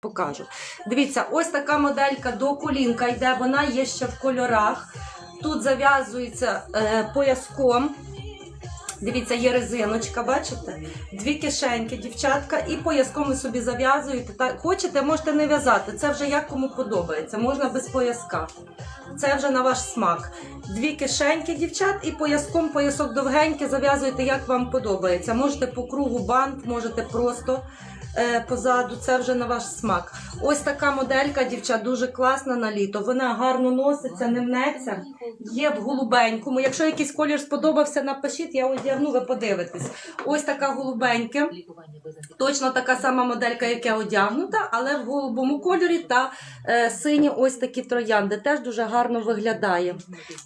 покажу. Дивіться, ось така моделька до колінка йде, вона є ще в кольорах. Тут зав'язується е, пояском. Дивіться, є резиночка, бачите? Дві кишеньки, дівчатка, і пояском ви собі зав'язуєте. Та хочете, можете не в'язати. Це вже як кому подобається. Можна без пояска. Це вже на ваш смак. Дві кишеньки, дівчат, і пояском поясок довгенький зав'язуєте, як вам подобається. Можете по кругу бант, можете просто е, позаду. Це вже на ваш смак. Ось така моделька, дівчат, дуже класна на літо. Вона гарно носиться, не мнеться. Є в голубенькому. Якщо якийсь колір сподобався, напишіть, я одягну, ви подивитесь. Ось така голубенька. Точно така сама моделька, як я одягнута, але в голубому кольорі та е, сині ось такі троянди. Теж дуже гарно виглядає.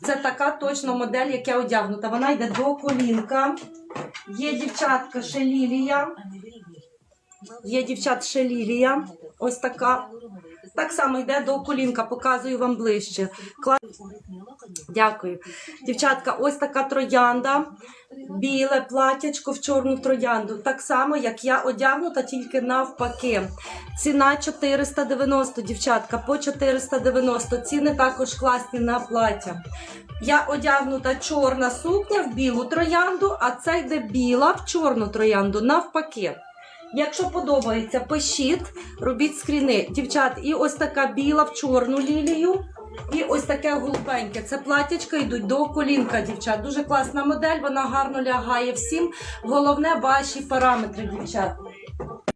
Це така точно модель, як я одягнута. Вона йде до колінка. Є дівчатка ще лілія. Є дівчат ще лілія. Ось така. Так само йде до колінка, показую вам ближче. Кла- Дякую. Дівчатка, ось така троянда. Біле платячко в чорну троянду. Так само, як я одягнута, тільки навпаки. Ціна 490, дівчатка, по 490. Ціни також класні на плаття. Я одягнута чорна сукня в білу троянду, а це йде біла в чорну троянду, навпаки. Якщо подобається, пишіть, робіть скріни. Дівчат, і ось така біла в чорну лілію. І ось таке голубеньке. Це платячка йдуть до колінка, дівчат. Дуже класна модель, вона гарно лягає всім. Головне ваші параметри, дівчат.